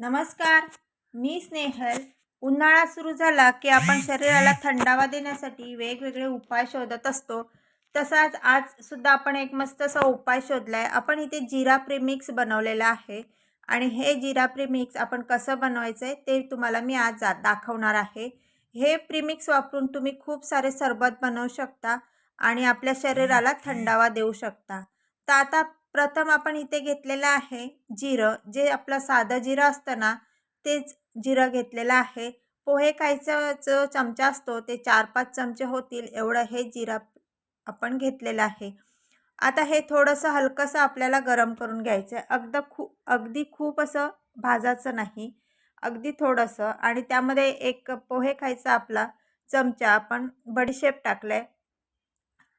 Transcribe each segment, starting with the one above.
नमस्कार मी स्नेहल. उन्हाळा सुरू झाला की आपण शरीराला थंडावा देण्यासाठी वेगवेगळे उपाय शोधत असतो. तसाच आज सुद्धा आपण एक मस्त असा उपाय शोधला आहे आपण इथे जिरा प्रिमिक्स बनवलेला आहे. आणि हे जिरा प्रिमिक्स आपण कसं बनवायचं आहे ते तुम्हाला मी आज जा दाखवणार आहे. हे प्रिमिक्स वापरून तुम्ही खूप सारे सरबत बनवू शकता आणि आपल्या शरीराला थंडावा देऊ शकता. तर आता प्रथम आपण इथे घेतलेलं आहे जिरं. जे आपलं साधं जिरं असतं ना तेच जिरं घेतलेलं आहे. पोहे खायचा जो चमचा असतो ते चार पाच चमचे होतील एवढं हे जिरा आपण घेतलेलं आहे. आता हे थोडंसं हलकंसं आपल्याला गरम करून घ्यायचं आहे. अगदी खू अगदी खूप असं भाजायचं नाही. अगदी थोडंसं. आणि त्यामध्ये एक पोहे खायचा आपला चमचा आपण बडीशेप टाकलं आहे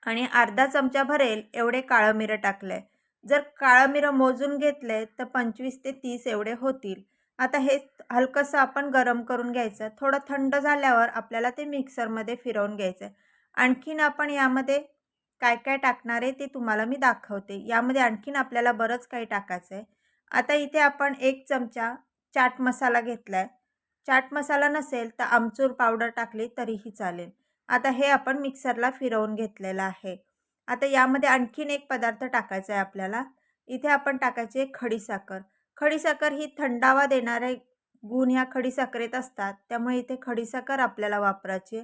आणि अर्धा चमचा भरेल एवढे काळं मिरं टाकलं आहे जर काळं मिरं मोजून घेतले तर पंचवीस ते तीस एवढे होतील. आता हे हलकंसं आपण गरम करून घ्यायचं. थोडं थंड झाल्यावर आपल्याला ते मिक्सरमध्ये फिरवून घ्यायचं. आणखीन आपण यामध्ये काय काय टाकणार आहे ते तुम्हाला मी दाखवते. यामध्ये आणखीन आपल्याला बरंच काही टाकायचं आहे. आता इथे आपण एक चमचा चाट मसाला घेतला आहे चाट मसाला नसेल तर आमचूर पावडर टाकली तरीही चालेल. आता हे आपण मिक्सरला फिरवून घेतलेलं आहे. आता यामध्ये आणखीन एक पदार्थ टाकायचा आहे आपल्याला. इथे आपण टाकायचे खडीसाखर खडीसाखर ही थंडावा देणारे गुण ह्या खडीसाखरेत असतात. त्यामुळे इथे खडीसाखर आपल्याला वापरायची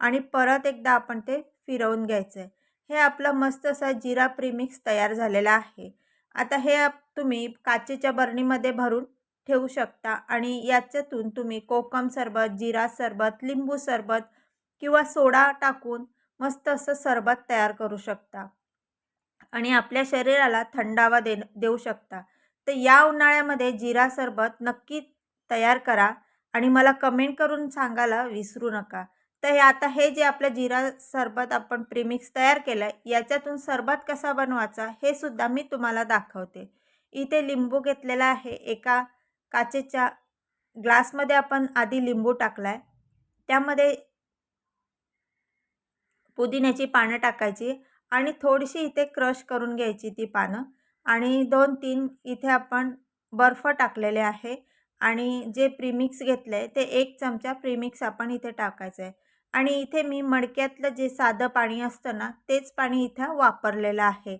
आणि परत एकदा आपण ते फिरवून घ्यायचं आहे हे आपलं मस्त असं जिरा प्रीमिक्स तयार झालेला आहे. आता हे तुम्ही काचेच्या बरणीमध्ये भरून ठेवू शकता. आणि याच्यातून तुम्ही कोकम सरबत जिरा सरबत लिंबू सरबत किंवा सोडा टाकून मस्त असं सरबत तयार करू शकता. आणि आपल्या शरीराला थंडावा दे देऊ शकता. तर या उन्हाळ्यामध्ये जिरा सरबत नक्की तयार करा आणि मला कमेंट करून सांगायला विसरू नका. तर हे आता हे जे आपलं जिरा सरबत आपण प्रीमिक्स तयार केलं आहे याच्यातून सरबत कसा बनवायचा हे सुद्धा मी तुम्हाला दाखवते. इथे लिंबू घेतलेला आहे. एका काचेच्या ग्लासमध्ये आपण आधी लिंबू टाकला आहे त्यामध्ये पुदिन्याची पानं टाकायची आणि थोडीशी इथे क्रश करून घ्यायची ती पानं. आणि दोन तीन इथे आपण बर्फ टाकलेले आहे आणि जे प्रीमिक्स घेतलं आहे ते एक चमचा प्रीमिक्स आपण इथे टाकायचं आहे आणि इथे मी मडक्यातलं जे साधं पाणी असतं ना तेच पाणी इथं वापरलेलं आहे.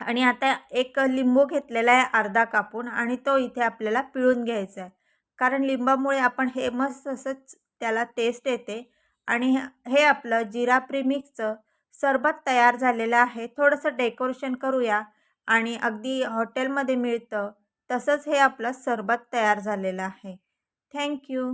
आणि आता एक लिंबू घेतलेला आहे अर्धा कापून आणि तो इथे आपल्याला पिळून घ्यायचा आहे कारण लिंबामुळे आपण हे मस्त असंच त्याला टेस्ट येते. आणि हे आपलं जिरा प्रीमिक्सचं सरबत तयार झालेलं आहे. थोडंसं डेकोरेशन करूया आणि अगदी हॉटेलमध्ये मिळतं तसंच हे आपलं सरबत तयार झालेलं आहे. थँक्यू.